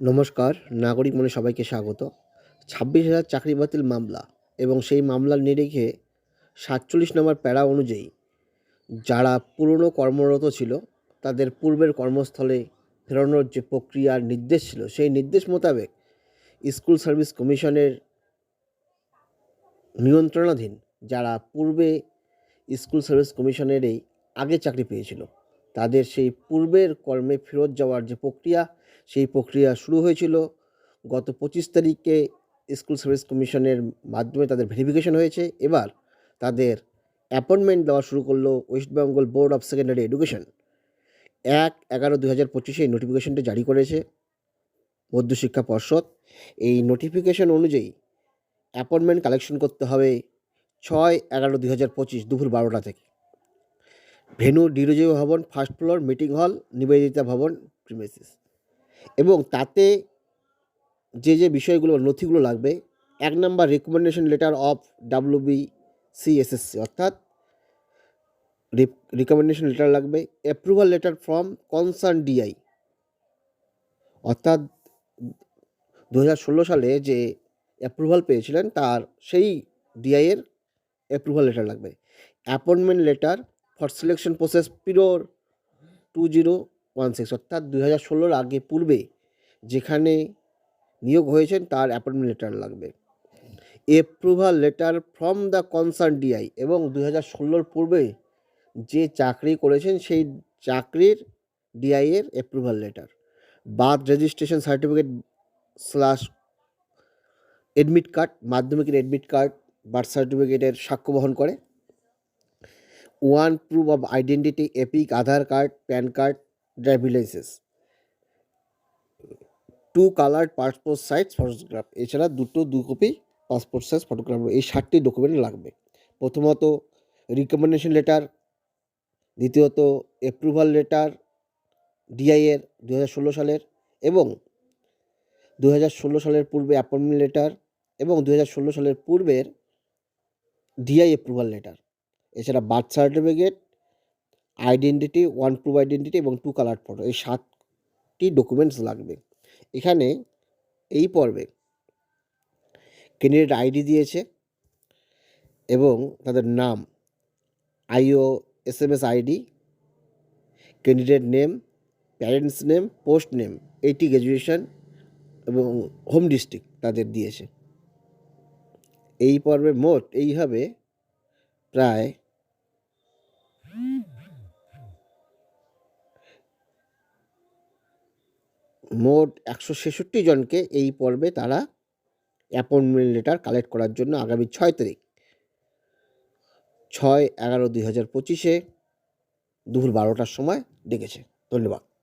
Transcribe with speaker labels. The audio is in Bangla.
Speaker 1: নমস্কার, নাগরিক মনে সবাইকে স্বাগত। ছাব্বিশ হাজার চাকরি বাতিল মামলা এবং সেই মামলার নিরিখে সাতচল্লিশ নম্বর প্যারা অনুযায়ী যারা পুরনো কর্মরত ছিল, তাদের পূর্বের কর্মস্থলে ফেরানোর যে প্রক্রিয়ার নির্দেশ ছিল, সেই নির্দেশ মোতাবেক স্কুল সার্ভিস কমিশনের নিয়ন্ত্রণাধীন যারা পূর্বে স্কুল সার্ভিস কমিশনেরই আগে চাকরি পেয়েছিল তাদের সেই পূর্বের কর্মে ফেরত যাওয়ার যে প্রক্রিয়া, সেই প্রক্রিয়া শুরু হয়েছিল। গত পঁচিশ তারিখে স্কুল সার্ভিস কমিশনের মাধ্যমে তাদের ভেরিফিকেশন হয়েছে। এবার তাদের অ্যাপয়েন্টমেন্ট দেওয়া শুরু করল West Bengal board of secondary education. এক এগারো দু হাজার পঁচিশে এই নোটিফিকেশনটি জারি করেছে মধ্যশিক্ষা পর্ষদ। এই নোটিফিকেশন অনুযায়ী অ্যাপয়েন্টমেন্ট কালেকশন করতে হবে ছয় এগারো দু হাজার পঁচিশ দুপুর বারোটা থেকে। ভেনু ডিরোজয় ভবন, ফার্স্ট ফ্লোর, মিটিং হল, নিবেদিতা ভবন, প্রিমেসিস। এবং তাতে যে যে বিষয়গুলো, নথিগুলো লাগবে, এক number recommendation letter of WB CSSC অর্থাৎ রিকমেন্ডেশন লেটার লাগবে approval letter from concern DI অর্থাৎ দু হাজার ষোলো সালে যে অ্যাপ্রুভাল পেয়েছিলেন, তার সেই ডিআইয়ের অ্যাপ্রুভাল লেটার লাগবে। Appointment letter for selection process period two zero one six অর্থাৎ দুই হাজার ষোলোর আগে পূর্বে যেখানে নিয়োগ হয়েছেন, তার অ্যাপয়েন্টমেন্ট লেটার লাগবে। Approval letter from the concern DI এবং দুই হাজার ষোলোর পূর্বে যে চাকরি করেছেন, সেই চাকরির ডিআইয়ের approval letter birth registration certificate slash admit card মাধ্যমিকের এডমিট কার্ড বার্থ সার্টিফিকেটের সাক্ষ্য বহন করে। One proof of identity EPIC Aadhaar card PAN card driving licence two colour passport size photograph এছাড়া দুটো দু কপি পাসপোর্ট সাইজ ফটোগ্রাফ এই ষাটটি ডকুমেন্ট লাগবে। প্রথমত রিকমেন্ডেশন লেটার দ্বিতীয়ত অ্যাপ্রুভাল লেটার ডিআইয়ের দু হাজার ষোলো সালের এবং দু হাজার ষোলো সালের পূর্বে অ্যাপয়েন্টমেন্ট লেটার এবং দু হাজার ষোলো সালের পূর্বের ডিআই অ্যাপ্রুভাল লেটার এছাড়া birth certificate, identity, one proof identity এবং টু কালার ফটো, এই সাতটি ডকুমেন্টস লাগবে। এখানে এই পর্বে ক্যান্ডিডেট আইডি দিয়েছে এবং তাদের নাম, IO S M S ID, candidate name, parents name, post name এইটি গ্র্যাজুয়েশন এবং হোম ডিস্ট্রিক্ট তাদের দিয়েছে। এই পর্বে মোট এইভাবে প্রায় মোট একশো ছেষট্টি জনকে এই পর্বে তারা অ্যাপয়েন্টমেন্ট লেটার কালেক্ট করার জন্য আগামী ছয় তারিখ, ছয় এগারো দুই হাজার পঁচিশে দুপুর বারোটার সময় ডেকেছে। ধন্যবাদ।